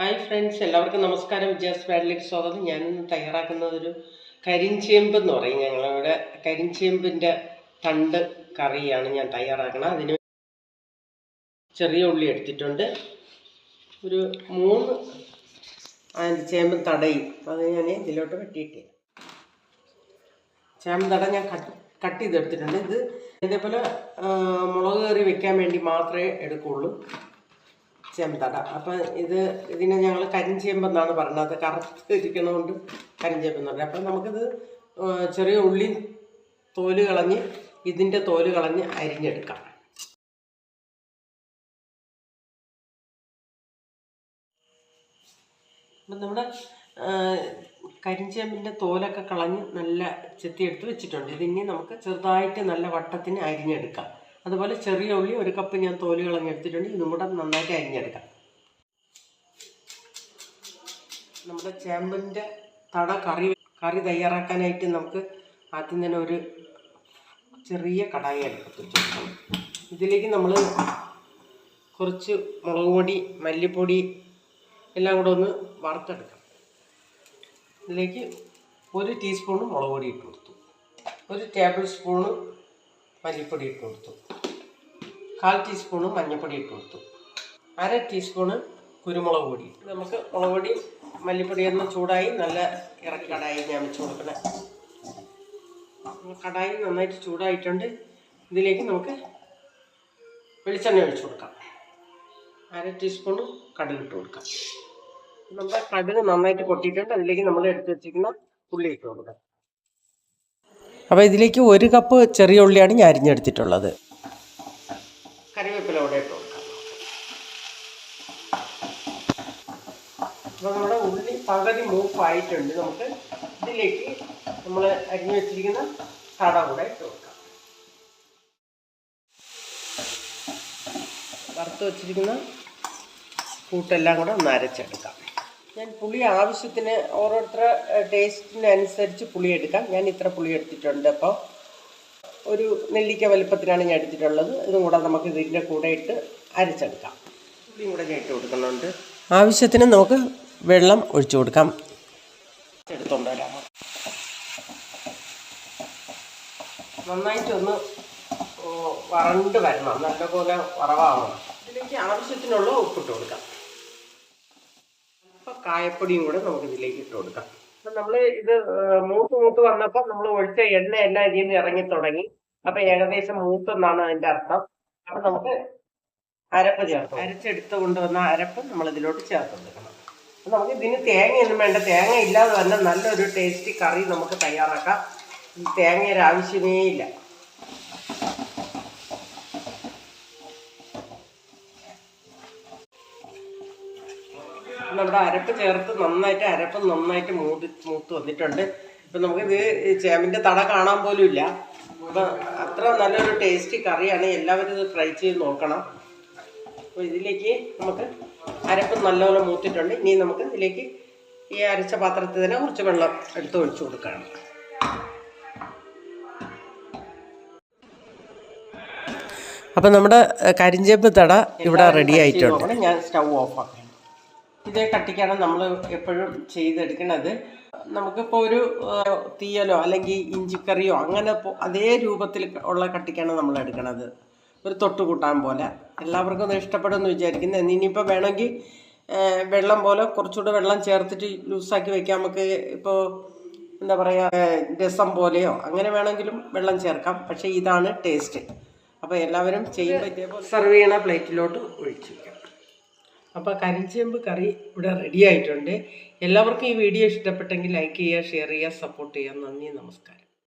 Hi friends എല്ലാവർക്കും നമസ്കാരം. വിജയാസ് വാഡിലേക്ക് സ്വാഗതം. ഇന്ന് തയ്യാറാക്കുന്നത് ഒരു കരിഞ്ചേമ്പ് എന്ന് പറയും. ഞങ്ങളിവിടെ കരിഞ്ചേമ്പിന്റെ തണ്ട് കറിയാണ് ഞാൻ തയ്യാറാക്കുന്നത്. അതിന് ചെറിയ ഉള്ളി എടുത്തിട്ടുണ്ട്. ഒരു മൂന്ന് അതിന്റെ ചേമ്പ് തടയും. അത് ഞാൻ ഇതിലോട്ട് വെട്ടിയിട്ട്. ചേമ്പ് തട ഞാൻ കട്ട് കട്ട് ചെയ്തെടുത്തിട്ടുണ്ട്. ഇത് ഇതേപോലെ മുളക് കറി വെക്കാൻ വേണ്ടി മാത്രമേ എടുക്കുള്ളൂ. ചെമ്പട അപ്പം ഇത് ഇതിനെ ഞങ്ങൾ കരിഞ്ചേമ്പെന്നാണ് പറയുന്നത്. കറുത്ത് ഇരിക്കണതുകൊണ്ട് കരിഞ്ചേമ്പെന്ന് പറയുന്നത് അപ്പം നമുക്കിത് ചെറിയ ഉള്ളി തോൽ കളഞ്ഞ് ഇതിന്റെ തോൽ കളഞ്ഞ് അരിഞ്ഞെടുക്കാം. അപ്പം നമ്മുടെ കരിഞ്ചേമ്പിന്റെ തോലൊക്കെ കളഞ്ഞ് നല്ല ചെത്തിയെടുത്ത് വെച്ചിട്ടുണ്ട്. ഇതിനി നമുക്ക് ചെറുതായിട്ട് നല്ല വട്ടത്തിന് അരിഞ്ഞെടുക്കാം. അതുപോലെ ചെറിയ ഉള്ളി ഒരു കപ്പ് ഞാൻ തോൽ കളഞ്ഞെടുത്തിട്ടുണ്ട് ഇതും കൂടെ നന്നായിട്ട് അരിഞ്ഞെടുക്കാം. നമ്മുടെ ചേമ്പിന്റെ തട കറി കറി തയ്യാറാക്കാനായിട്ട് നമുക്ക് ആദ്യം തന്നെ ഒരു ചെറിയ കടായി വെച്ച് ഇതിലേക്ക് നമ്മൾ കുറച്ച് മുളക് പൊടി മല്ലിപ്പൊടി എല്ലാം കൂടെ ഒന്ന് വറുത്തെടുക്കാം. ഇതിലേക്ക് ഒരു ടീസ്പൂണ് മുളക് പൊടി ഇട്ട് കൊടുത്തു. ഒരു ടേബിൾ സ്പൂണ് മല്ലിപ്പൊടി ഇട്ട് കൊടുത്തു. കാൽ ടീസ്പൂണ് മഞ്ഞൾപ്പൊടി ഇട്ട് കൊടുത്തു. അര ടീസ്പൂണ് കുരുമുളക് പൊടി. നമുക്ക് മുളക് പൊടി മല്ലിപ്പൊടി ഒന്ന് ചൂടായി നല്ല ഇറക്കി കടായി ഞാൻ വെച്ച് കൊടുക്കണേ. കടായി നന്നായിട്ട് ചൂടായിട്ടുണ്ട്. ഇതിലേക്ക് നമുക്ക് വെളിച്ചെണ്ണ ഒഴിച്ചു കൊടുക്കാം. അര ടീസ്പൂണ് കടുക് ഇട്ട് കൊടുക്കാം. നമ്മുടെ കടുക് നന്നായിട്ട് പൊട്ടിയിട്ടുണ്ട്. അതിലേക്ക് നമ്മൾ എടുത്ത് വെച്ചിരിക്കുന്ന ഉള്ളി ഇട്ട് കൊടുക്കാം. അപ്പോൾ ഇതിലേക്ക് ഒരു കപ്പ് ചെറിയ ഉള്ളിയാണ് ഞാൻ അരിഞ്ഞെടുത്തിട്ടുള്ളത് കറിവേപ്പില ഇവിടെ ഇട്ട് കൊടുക്കാം അപ്പോൾ നമ്മുടെ ഉള്ളി പകുതി മൂപ്പായിട്ടുണ്ട് നമുക്ക് ഇതിലേക്ക് നമ്മൾ അരിഞ്ഞു വെച്ചിരിക്കുന്ന കട കൂടെ ഇട്ട് കൊടുക്കാം. വറുത്ത് വെച്ചിരിക്കുന്ന കൂട്ടെല്ലാം കൂടെ ഒന്ന് അരച്ചെടുക്കാം. ഞാൻ പുളി ആവശ്യത്തിന് ഓരോരുത്തരുടെ ടേസ്റ്റിനനുസരിച്ച് പുളി എടുക്കാം. ഞാൻ ഇത്ര പുളി എടുത്തിട്ടുണ്ട് അപ്പോൾ. ഒരു നെല്ലിക്ക വലുപ്പത്തിനാണ് ഞാൻ എടുത്തിട്ടുള്ളത്. ഇതും കൂടെ നമുക്ക് ഇതിന്റെ കൂടെ ഇട്ട് അരച്ചെടുക്കാം. പുളിയും കൂടെ ഞാൻ ഇട്ട് കൊടുക്കുന്നുണ്ട്. ആവശ്യത്തിന് നമുക്ക് വെള്ളം ഒഴിച്ചു കൊടുക്കാം. എടുത്തോണ്ട് ഒന്ന് വറണ്ട് വരണം. നല്ലപോലെ വറവാകണം ഇതിലേക്ക് ആവശ്യത്തിനുള്ള ഉപ്പിട്ട് കൊടുക്കാം. അപ്പൊ കായപ്പൊടിയും കൂടെ നമുക്ക് ഇതിലേക്ക് ഇട്ട് കൊടുക്കാം. അപ്പം നമ്മൾ ഇത് മൂത്ത് മൂത്ത് വന്നപ്പോൾ നമ്മൾ ഒഴിച്ച എണ്ണ എല്ലാം ഇതിൽ നിന്ന് ഇറങ്ങി തുടങ്ങി. അപ്പം ഏകദേശം മൂത്തെന്നാണ് അതിന്റെ അർത്ഥം. അപ്പം നമുക്ക് അരപ്പ് ചേർത്ത് അരച്ചെടുത്ത് കൊണ്ടുവന്ന അരപ്പ് നമ്മൾ ഇതിലോട്ട് ചേർത്ത് കൊടുക്കണം. നമുക്ക് ഇതിന് തേങ്ങയൊന്നും വേണ്ട. തേങ്ങ ഇല്ലാതെ തന്നെ നല്ലൊരു ടേസ്റ്റി കറി നമുക്ക് തയ്യാറാക്കാം. ഈ തേങ്ങയുടെ ആവശ്യമേ ഇല്ല. നമ്മുടെ അരപ്പ് ചേർത്ത് നന്നായിട്ട് അരപ്പ് നന്നായിട്ട് മൂത്ത് മൂത്ത് വന്നിട്ടുണ്ട്. ഇപ്പം നമുക്കിത് ചേമ്പിന്റെ തട കാണാൻ പോലും ഇല്ല. അപ്പം അത്ര നല്ലൊരു ടേസ്റ്റി കറിയാണ്. എല്ലാവരും ഇത് ട്രൈ ചെയ്ത് നോക്കണം. അപ്പോൾ ഇതിലേക്ക് നമുക്ക് അരപ്പ് നല്ലപോലെ മൂത്തിട്ടുണ്ട്. ഇനി നമുക്ക് ഇതിലേക്ക് ഈ അരച്ച പാത്രത്തിൽ തന്നെ കുറച്ച് വെള്ളം എടുത്ത് ഒഴിച്ചു കൊടുക്കണം. അപ്പം നമ്മുടെ കരിഞ്ചേമ്പ് തട ഇവിടെ റെഡി ആയിട്ടുണ്ട്. ഞാൻ സ്റ്റൗ ഓഫ് ആക്കണം ഇതേ കട്ടിക്കാണ് നമ്മൾ എപ്പോഴും ചെയ്തെടുക്കുന്നത്. നമുക്കിപ്പോൾ ഒരു തീയലോ അല്ലെങ്കിൽ ഇഞ്ചിക്കറിയോ അങ്ങനെ അതേ രൂപത്തിൽ ഉള്ള കട്ടിക്കാണ് നമ്മൾ എടുക്കുന്നത് ഒരു തൊട്ട് കൂട്ടാൻ പോലെ. എല്ലാവർക്കും അത് ഇഷ്ടപ്പെടുമെന്ന് വിചാരിക്കുന്നത് ഇനിയിപ്പോൾ വേണമെങ്കിൽ വെള്ളം പോലെ കുറച്ചുകൂടെ വെള്ളം ചേർത്തിട്ട് ലൂസാക്കി വെക്കാം. നമുക്ക് ഇപ്പോൾ എന്താ പറയുക രസം പോലെയോ അങ്ങനെ വേണമെങ്കിലും വെള്ളം ചേർക്കാം. പക്ഷേ ഇതാണ് ടേസ്റ്റ്. അപ്പോൾ എല്ലാവരും ചെയ്യുമ്പോൾ ഇതേപോലെ സെർവ് ചെയ്യണ പ്ലേറ്റിലോട്ട് ഒഴിച്ചു വയ്ക്കാം അപ്പോൾ കരിഞ്ചേമ്പ് കറി ഇവിടെ റെഡി ആയിട്ടുണ്ട്. എല്ലാവർക്കും ഈ വീഡിയോ ഇഷ്ടപ്പെട്ടെങ്കിൽ ലൈക്ക് ചെയ്യുക ഷെയർ ചെയ്യുക സപ്പോർട്ട് ചെയ്യുക. നന്ദി നമസ്കാരം.